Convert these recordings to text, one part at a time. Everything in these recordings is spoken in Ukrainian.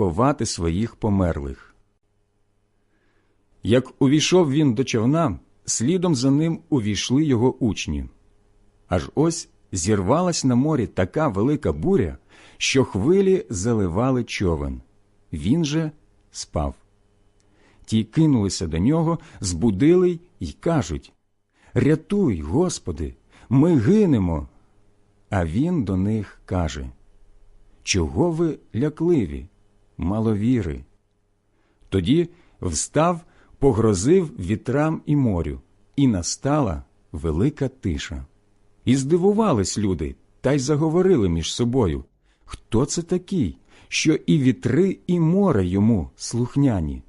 ховати своїх померлих. Як увійшов він до човна, слідом за ним увійшли його учні. Аж ось зірвалась на морі така велика буря, що хвилі заливали човен. Він же спав. Ті кинулися до нього, збудили й кажуть Рятуй, Господи, ми гинемо. А він до них каже Чого ви лякливі, маловіри? Тоді встав, погрозив вітрам і морю, і настала велика тиша. І здивувались люди, та й заговорили між собою Хто це такий, що і вітри, і море йому слухняні?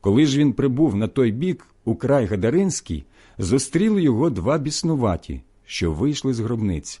Коли ж він прибув на той бік, у край Гадаринський, зустріли його два біснуваті, що вийшли з гробниць,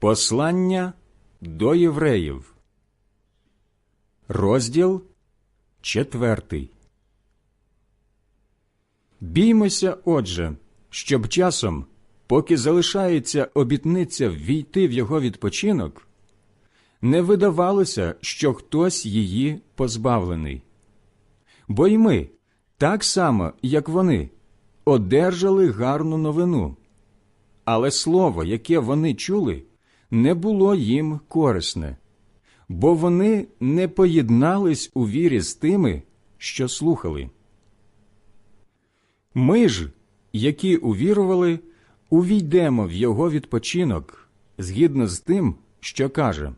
Послання до євреїв, розділ четвертий. Біймося, отже, щоб часом, поки залишається обітниця ввійти в його відпочинок, не видавалося, що хтось її позбавлений. Бо й ми, так само, як вони, одержали гарну новину, але слово, яке вони чули, не було їм корисне, бо вони не поєднались у вірі з тими, що слухали. Ми ж, які увірували, увійдемо в його відпочинок згідно з тим, що каже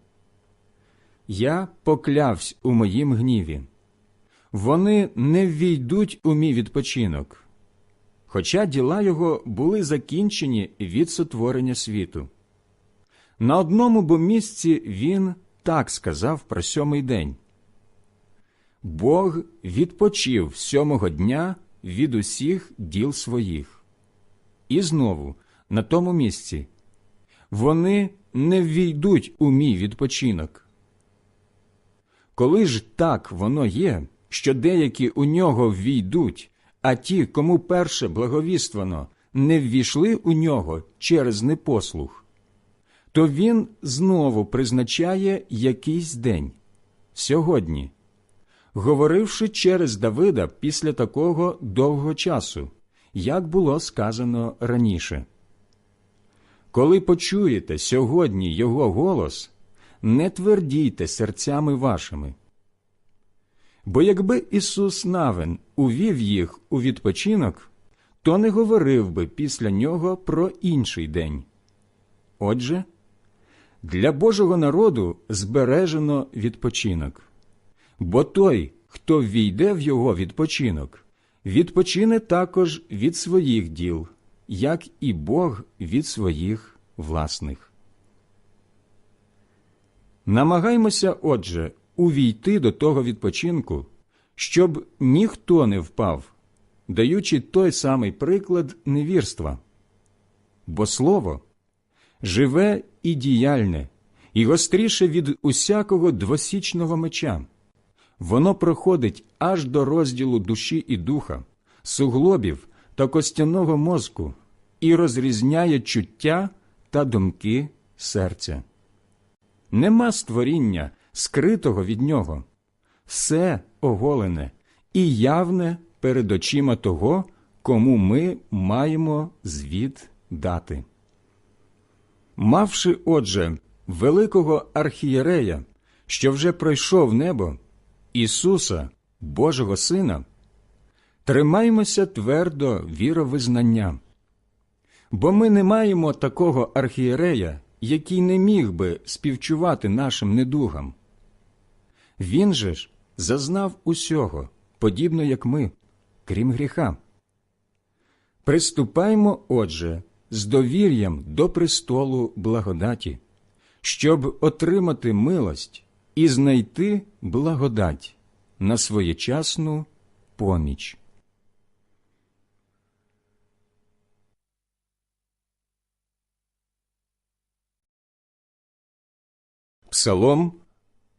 Я поклявсь у моїм гніві. Вони не ввійдуть у мій відпочинок, хоча діла його були закінчені від сотворення світу. На одному бо місці він так сказав про сьомий день Бог відпочив сьомого дня від усіх діл своїх. І знову на тому місці вони не ввійдуть у мій відпочинок. Коли ж так воно є, що деякі у нього ввійдуть, а ті, кому перше благовіствано, не ввійшли у нього через непослух, то він знову призначає якийсь день сьогодні, говоривши через Давида після такого довгого часу, як було сказано раніше. Коли почуєте сьогодні його голос, не твердійте серцями вашими. Бо якби Ісус Навин увів їх у відпочинок, то не говорив би після нього про інший день. Отже, для Божого народу збережено відпочинок, бо той, хто ввійде в його відпочинок, відпочине також від своїх діл, як і Бог від своїх власних. Намагаймося, отже, увійти до того відпочинку, щоб ніхто не впав, даючи той самий приклад невірства. Бо слово живе і діяльне, і гостріше від усякого двосічного меча. Воно проходить аж до розділу душі і духа, суглобів та костяного мозку і розрізняє чуття та думки серця. Нема створіння, скритого від нього, все оголене і явне перед очима того, кому ми маємо звіт дати. Мавши, отже, великого архієрея, що вже пройшов небо, Ісуса, Божого Сина, тримаймося твердо віровизнання, бо ми не маємо такого архієрея, який не міг би співчувати нашим недугам. Він же ж зазнав усього, подібно як ми, крім гріха. Приступаймо, отже, з довір'ям до престолу благодаті, щоб отримати милость і знайти благодать на своєчасну поміч. Псалом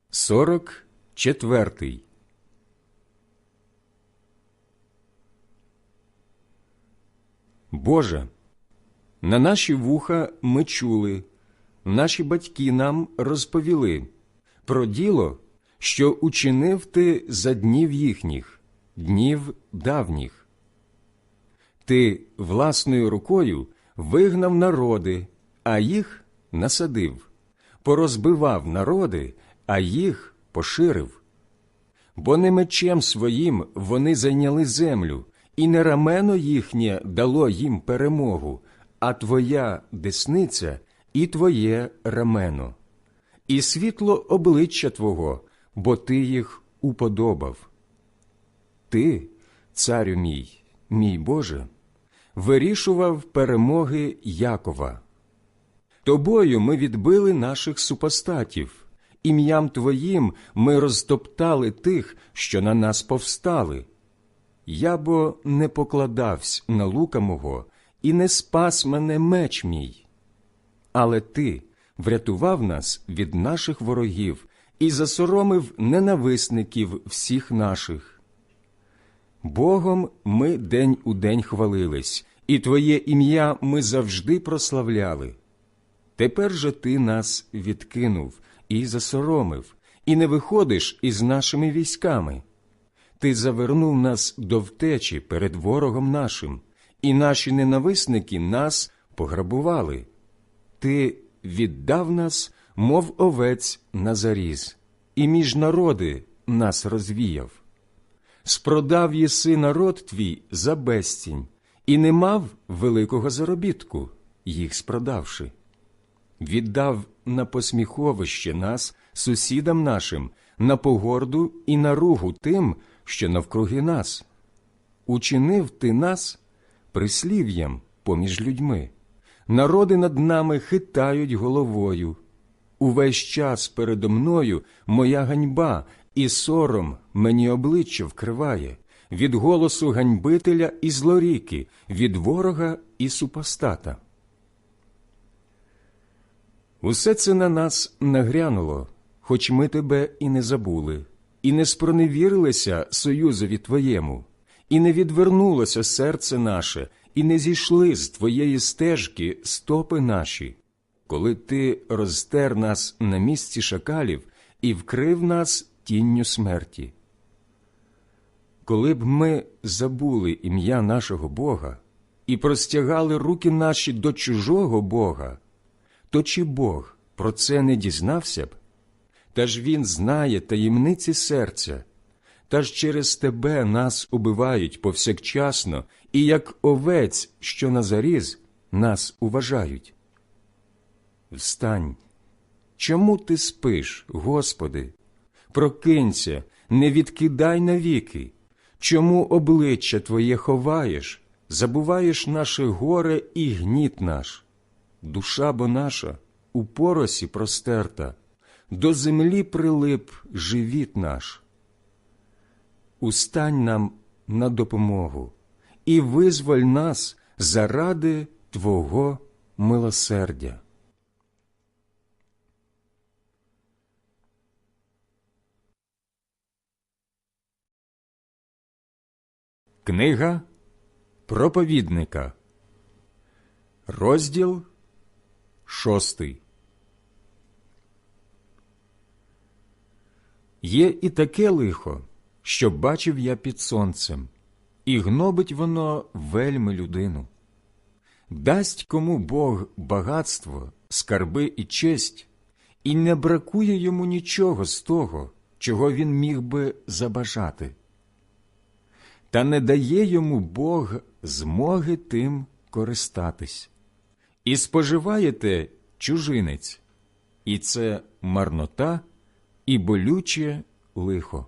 44 Боже, на наші вуха ми чули, наші батьки нам розповіли про діло, що учинив ти за днів їхніх, днів давніх. Ти власною рукою вигнав народи, а їх насадив, порозбивав народи, а їх поширив. Бо не мечем своїм вони зайняли землю, і не рамено їхнє дало їм перемогу, а твоя десниця і твоє рамено, і світло обличчя Твого, бо ти їх уподобав. Ти, царю мій, мій Боже, вирішував перемоги Якова. Тобою ми відбили наших супостатів, ім'ям Твоїм ми розтоптали тих, що на нас повстали. Я бо не покладавсь на лука мого, і не спас мене меч мій. Але ти врятував нас від наших ворогів і засоромив ненависників всіх наших. Богом ми день у день хвалились, і Твоє ім'я ми завжди прославляли. Тепер же ти нас відкинув і засоромив, і не виходиш із нашими військами. Ти завернув нас до втечі перед ворогом нашим, і наші ненависники нас пограбували. Ти віддав нас, мов овець на заріз, і між народи нас розвіяв. Спродав єси народ твій за безцінь, і не мав великого заробітку, їх спродавши. Віддав на посміховище нас сусідам нашим, на погорду і на ругу тим, що навкруги нас. Учинив ти нас прислів'ям поміж людьми. Народи над нами хитають головою. Увесь час передо мною моя ганьба і сором мені обличчя вкриває від голосу ганьбителя і злоріки, від ворога і супостата. Усе це на нас нагрянуло, хоч ми тебе і не забули, і не спроневірилися союзові твоєму, і не відвернулося серце наше, і не зійшли з твоєї стежки стопи наші, коли ти розтер нас на місці шакалів і вкрив нас тінню смерті. Коли б ми забули ім'я нашого Бога і простягали руки наші до чужого Бога, то чи Бог про це не дізнався б? Та ж Він знає таємниці серця, та ж через тебе нас убивають повсякчасно, і як овець, що на заріз, нас уважають. Встань, чому ти спиш, Господи? Прокинься, не відкидай навіки. Чому обличчя Твоє ховаєш, забуваєш наше горе і гніт наш? Душа бо наша у поросі простерта, до землі прилип живіт наш. Устань нам на допомогу і визволь нас заради Твого милосердя. Книга проповідника, розділ шостий. Є і таке лихо, що бачив я під сонцем, і гнобить воно вельми людину. Дасть кому Бог багатство, скарби і честь, і не бракує йому нічого з того, чого він міг би забажати. Та не дає йому Бог змоги тим користатись. І споживаєте чужинець, і це марнота і болюче лихо.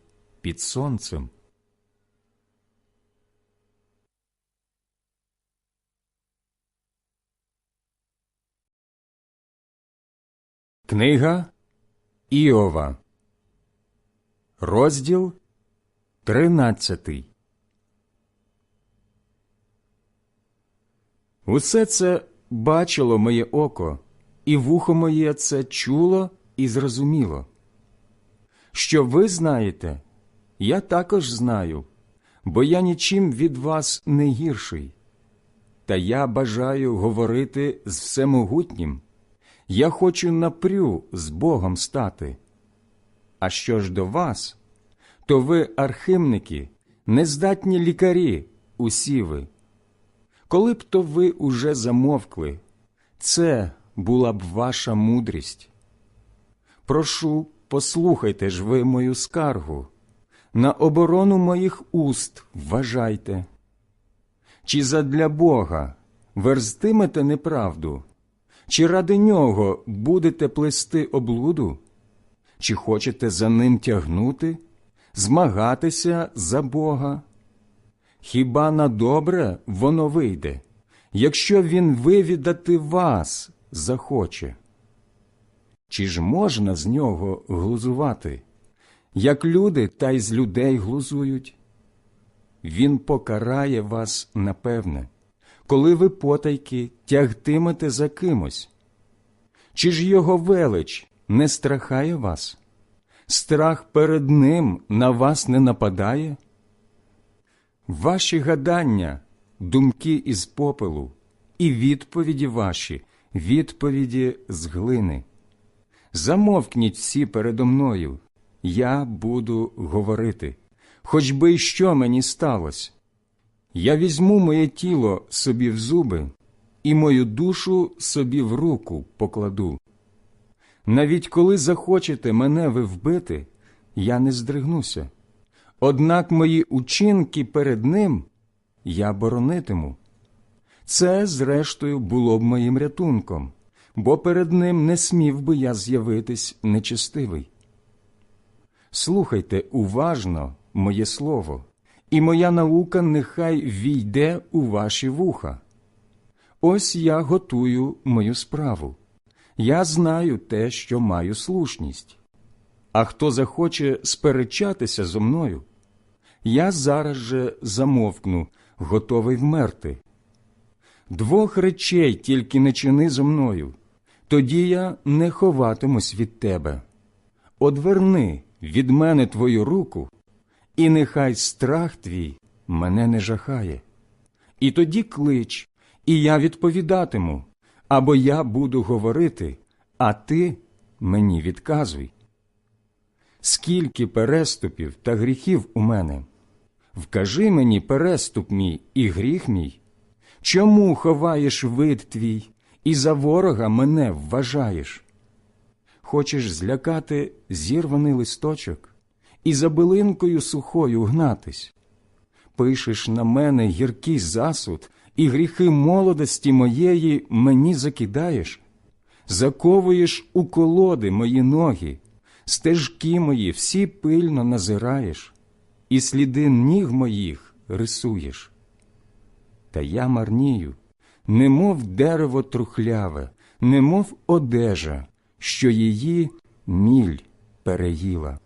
під сонцем? Книга Іова, розділ тринадцятий. Усе це бачило моє око, і вухо моє це чуло і зрозуміло. Що ви знаєте, я також знаю, бо я нічим від вас не гірший. Та я бажаю говорити з всемогутнім. Я хочу напрю з Богом стати. А що ж до вас, то ви, архимники, нездатні лікарі, усі ви. Коли б то ви уже замовкли, це була б ваша мудрість. Прошу, послухайте ж ви мою скаргу, на оборону моїх уст вважайте. Чи задля Бога верзтимете неправду? Чи ради нього будете плести облуду? Чи хочете за ним тягнути, змагатися за Бога? Хіба на добре воно вийде, якщо він вивідати вас захоче? Чи ж можна з нього глузувати, як люди та й з людей глузують? Він покарає вас напевне коли ви потайки тягтимете за кимось? Чи ж його велич не страхає вас? Страх перед ним на вас не нападає? Ваші гадання, думки із попелу, і відповіді ваші, відповіді з глини. Замовкніть всі передо мною, я буду говорити, хоч би й що мені сталося. Я візьму моє тіло собі в зуби і мою душу собі в руку покладу. Навіть коли захочете мене ви вбити, я не здригнуся. Однак мої учинки перед ним я боронитиму. Це, зрештою, було б моїм рятунком, бо перед ним не смів би я з'явитись нечестивий. Слухайте уважно моє слово і моя наука нехай війде у ваші вуха. Ось я готую мою справу. Я знаю те, що маю слушність. А хто захоче сперечатися зо мною, я зараз же замовкну, готовий вмерти. Двох речей тільки не чини зо мною, тоді я не ховатимусь від тебе. Одверни від мене твою руку, і нехай страх твій мене не жахає. І тоді клич, і я відповідатиму, або я буду говорити, а ти мені відказуй. Скільки переступів та гріхів у мене? Вкажи мені переступ мій і гріх мій. Чому ховаєш вид твій і за ворога мене вважаєш? Хочеш злякати зірваний листочок? і за билинкою сухою гнатись. Пишеш на мене гіркий засуд і гріхи молодості моєї мені закидаєш, заковуєш у колоди мої ноги, стежки мої всі пильно назираєш, і сліди ніг моїх рисуєш. Та я марнію, немов дерево трухляве, немов одежа, що її міль переїла.